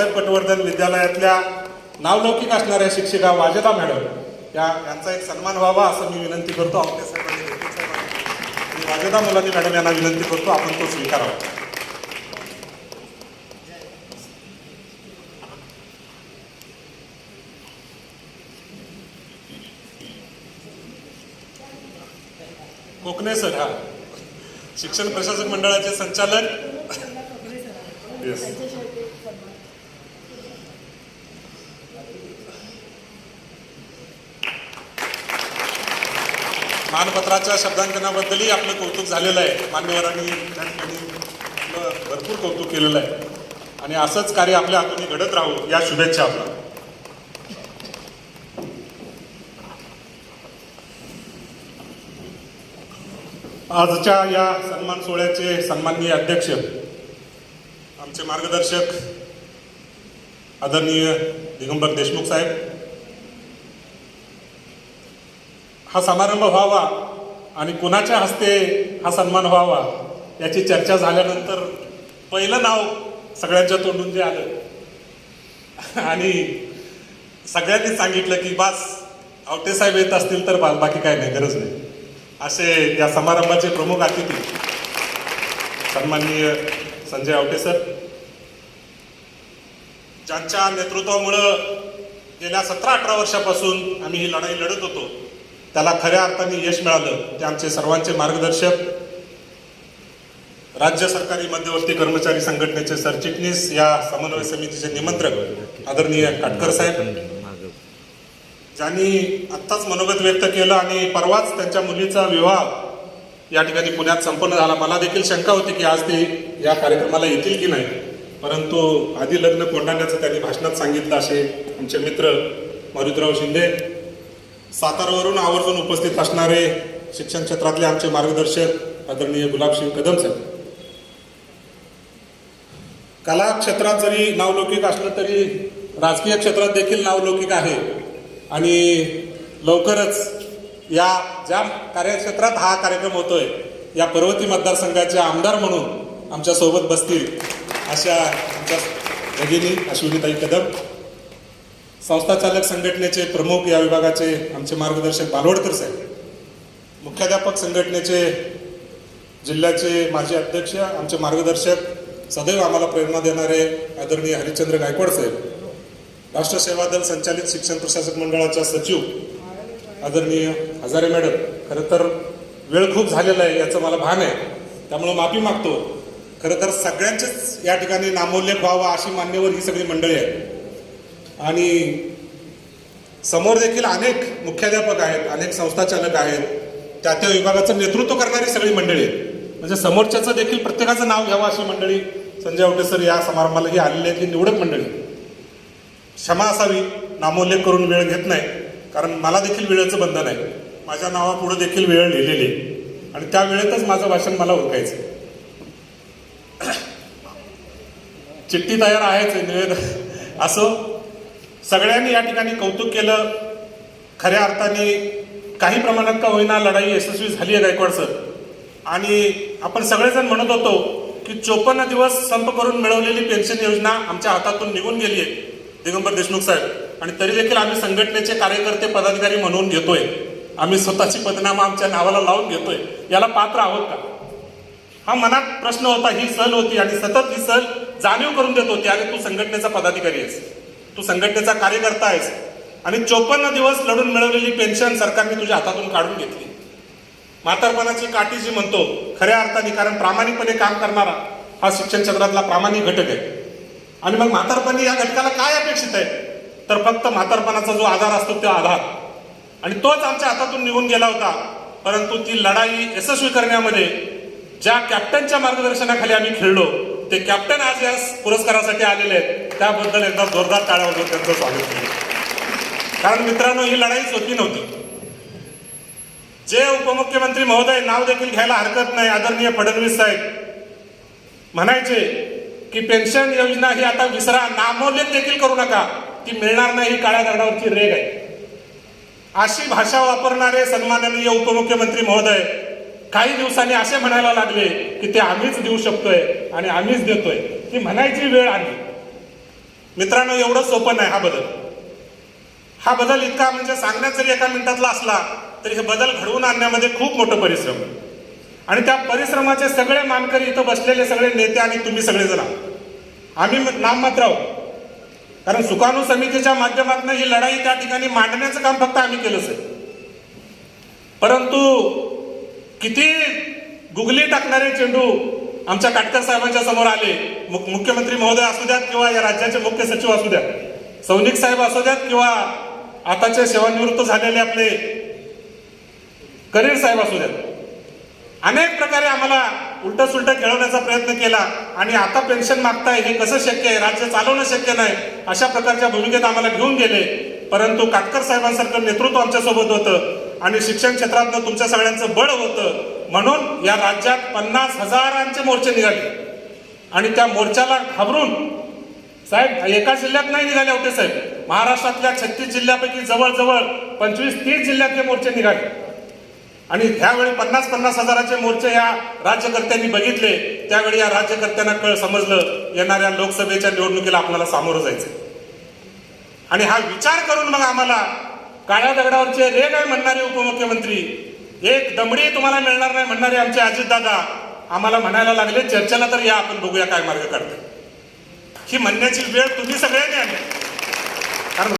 बाळासाहेब पटवर्धन विद्यालयातल्या नावलौकिक असणाऱ्या शिक्षिका वाजदा मॅडम या यांचा एक सन्मान व्हावा असं मी विनंती करतो. आपल्या. आणि वाजदा मुलानी मॅडम यांना विनंती करतो. आपण तो स्वीकारावा कोकणे सर हा. शिक्षण प्रशासक मंडळाचे संचालक. येस मानपत्राच्या शब्दांकनाबद्दलही आपलं कौतुक झालेलं आहे. मान्यवरांनी त्या ठिकाणी आपलं भरपूर कौतुक केलेलं आहे. आणि असंच कार्य आपल्या हातून घडत राहू या शुभेच्छा आपल्या. आजच्या या सन्मान सोहळ्याचे सन्माननीय अध्यक्ष आमचे मार्गदर्शक आदरणीय दिगंबर देशमुख साहेब हा समारंभ व्हावा आणि कुणाच्या हस्ते हा सन्मान व्हावा याची चर्चा झाल्यानंतर पहिलं नाव सगळ्यांच्या तोंडून जे आलं. आणि सगळ्यांनी सांगितलं की बास आवटे साहेब येत असतील तर बास बाकी काय नाही गरज नाही. असे या समारंभाचे प्रमुख अतिथी सन्माननीय संजय आवटे सर. ज्यांच्या नेतृत्वामुळं गेल्या सतरा अठरा वर्षापासून आम्ही ही लढाई लढत होतो. त्याला खऱ्या अर्थाने यश मिळालं ते आमचे सर्वांचे मार्गदर्शक. राज्य सरकारी मध्यवर्ती कर्मचारी संघटनेचे सरचिटणीस या समन्वय समितीचे निमंत्रक आदरणीय काटकर साहेब. ज्यांनी आत्ताच मनोगत व्यक्त केलं आणि परवाच त्यांच्या मुलीचा विवाह या ठिकाणी पुण्यात संपन्न झाला. मला देखील शंका होती की आज ते या कार्यक्रमाला येतील की नाही. परंतु आधी लग्न कोंडाण्याचं त्यांनी भाषणात सांगितलं असे आमचे मित्र मारुतराव शिंदे. सातारावरून आवर्जून उपस्थित असणारे शिक्षण क्षेत्रातले आमचे मार्गदर्शक आदरणीय गुलाबसिंग कदम साहेब. कला क्षेत्रात जरी नावलौकिक असलं तरी राजकीय क्षेत्रात देखील नावलौकिक आहे. आणि लवकरच या ज्या कार्यक्षेत्रात हा कार्यक्रम होतोय या पर्वती मतदारसंघाचे आमदार म्हणून आमच्यासोबत बसतील अशा आमच्या भगिनी अश्विनीताई कदम. संस्था चालक संघटनेचे प्रमुख या विभागाचे आमचे मार्गदर्शक बालवडकर साहेब मुख्याध्यापक संघटनेचे जिल्ह्याचे माजी अध्यक्ष आमचे मार्गदर्शक सदैव आम्हाला प्रेरणा देणारे आदरणीय हरिश्चंद्र गायकवाड साहेब राष्ट्र सेवा दल संचालित शिक्षण प्रशासक मंडळाच्या सचिव आदरणीय हजारे मॅडम खरं तर वेळ खूप झालेला आहे याचं मला भान आहे. त्यामुळं माफी मागतो. खरं तर सगळ्यांचेच या ठिकाणी नामोल्लेख व्हावा अशी मान्यवर ही सगळी मंडळी आहे आणि समोर देखील अनेक मुख्याध्यापक आहेत अनेक संस्थाचालक आहेत. त्या त्या विभागाचं नेतृत्व करणारी सगळी मंडळी आहेत. म्हणजे समोरच्याचं देखील प्रत्येकाचं नाव घ्यावं अशी मंडळी संजय आवटे सर या समारंभालाही आलेली आहेत ही निवडक मंडळी क्षमा असावी नामोल्लेख करून वेळ घेत नाही कारण मला देखील वेळेचं बंधन आहे. माझ्या नावापुढे देखील वेळ लिहिलेली आहे. आणि त्या वेळेतच माझं भाषण मला ओळखायचं चिठ्ठी तयार आहेच निवेदन असो सगळ्यांनी या ठिकाणी कौतुक केलं. खऱ्या अर्थाने काही प्रमाणात का होईना लढाई यशस्वी झाली आहे गायकवाड सर आणि आपण सगळेजण म्हणत होतो की चोपन्न दिवस संप करून मिळवलेली पेन्शन योजना आमच्या हातातून निघून गेली आहे. दिगंबर देशमुख साहेब. आणि तरी देखील आम्ही संघटनेचे कार्यकर्ते पदाधिकारी म्हणून घेतोय. आम्ही स्वतःची पदनामा आमच्या नावाला लावून घेतोय. याला पात्र आहोत का? हा मनात प्रश्न होता ही सल होती आणि सतत ही सल जाणीव करून देत होती. अरे तू संघटनेचा पदाधिकारी आहेस. तू संघटनेचा कार्यकर्ता आहेस. आणि चोपन्न दिवस लढून मिळवलेली पेन्शन सरकारने तुझ्या हातातून काढून घेतली. म्हातारपणाची काठी जी म्हणतो खऱ्या अर्थाने कारण प्रामाणिकपणे काम करणारा हा शिक्षण क्षेत्रातला प्रामाणिक घटक आहे. आणि मग म्हातारपणी या घटकाला काय अपेक्षित आहे? तर फक्त म्हातारपणाचा जो आधार असतो तो आधार. आणि तोच आमच्या हातातून निघून गेला होता. परंतु ती लढाई यशस्वी करण्यामध्ये ज्या कॅप्टनच्या मार्गदर्शनाखाली आम्ही खेळलो ते कॅप्टन आज या पुरस्कारासाठी आलेले आहेत. त्याबद्दल एकदा जोरदार टाळ्या वाजवून त्यांचं स्वागत केलं कारण मित्रांनो ही लढाई सोपी नव्हती. जे उपमुख्यमंत्री महोदय नाव देखील घ्यायला हरकत नाही आदरणीय फडणवीस साहेब म्हणायचे की पेन्शन योजना ही आता विसरा नामोल्लेख देखील करू नका ती मिळणार नाही ही काळ्या दगडावरची रेग आहे. अशी भाषा वापरणारे सन्माननीय उपमुख्यमंत्री महोदय काही दिवसांनी असे म्हणायला लागले की ते आम्हीच देऊ शकतोय आणि आम्हीच देतोय. ती म्हणायची वेळ आली. मित्रांनो एवढं सोपं नाही हा बदल. हा बदल इतका म्हणजे सांगण्यात जरी एका मिनिटातला असला तरी हे बदल घडवून आणण्यामध्ये खूप मोठं परिश्रम. आणि त्या परिश्रमाचे सगळे मानकरी इथं बसलेले सगळे नेते आणि तुम्ही सगळेजण. आहात. आम्ही म- नाममात्र आहोत. कारण सुकाणू समितीच्या माध्यमातून ही लढाई त्या ठिकाणी मांडण्याचं काम फक्त आम्ही केलंच आहे. परंतु किती गुगली टाकणारे चेंडू आमच्या काटकर साहेबांच्या समोर आले. मुख्यमंत्री महोदय असू द्यात किंवा या राज्याचे मुख्य सचिव असू द्यात. सैनिक साहेब असू द्यात किंवा आताचे सेवानिवृत्त झालेले आपले करीर साहेब असू द्यात. अनेक प्रकारे आम्हाला उलट सुलट खेळवण्याचा प्रयत्न केला आणि आता पेन्शन मागताय हे कसं शक्य आहे? राज्य चालवणं शक्य नाही अशा प्रकारच्या भूमिकेत आम्हाला घेऊन गेले. परंतु काटकर साहेबांसारखं नेतृत्व आमच्यासोबत होतं आणि शिक्षण क्षेत्रातनं तुमच्या सगळ्यांचं बळ होतं. म्हणून या राज्यात पन्नास हजारांचे मोर्चे निघाले. आणि त्या मोर्चाला घाबरून साहेब एका जिल्ह्यात नाही निघाले होते साहेब. महाराष्ट्रातल्या छत्तीस जिल्ह्यापैकी जवळजवळ पंचवीस तीस जिल्ह्यातले मोर्चे निघाले. आणि ह्यावेळी पन्नास पन्नास हजाराचे मोर्चे या राज्यकर्त्यांनी बघितले. त्यावेळी या राज्यकर्त्यांना कळ समजलं येणाऱ्या लोकसभेच्या निवडणुकीला आपल्याला सामोरं जायचं आणि हा विचार करून मग आम्हाला काळ्या दगडावरचे रे काय म्हणणारे उपमुख्यमंत्री एक दमडी तुम्हाला मिळणार नाही म्हणणारे आमचे अजितदादा आम्हाला म्हणायला लागले चर्चेला तर या आपण बघूया काय मार्ग काढतो ही म्हणण्याची वेळ तुम्ही सगळ्यांनी आणली कारण